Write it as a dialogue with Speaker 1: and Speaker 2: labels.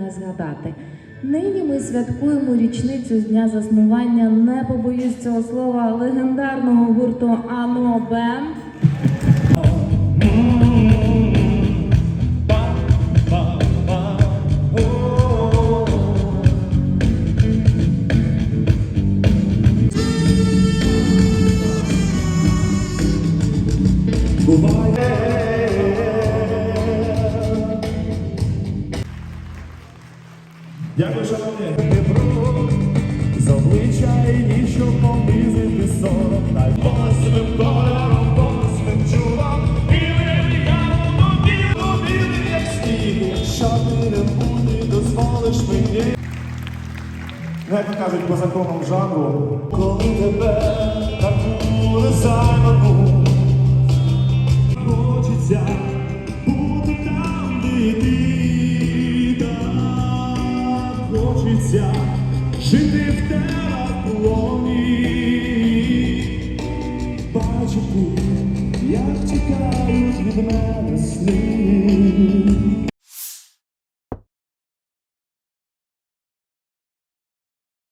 Speaker 1: не згадати. Нині ми святкуємо річницю з дня заснування, не побоюсь цього слова, легендарного гурту Ано Бенд.
Speaker 2: Дякую, шановні. З обличчя і ніж, щоб понизити сором. Най восьмим кольором, восьмим чудом, білим яром, білим, білим, як сніг. Якщо ти не буде, дозволиш мені. Як кажуть по законам жанру, коли тебе таку незайману, хочеться жити в теплоні, Бачу, як тікають від мене сни.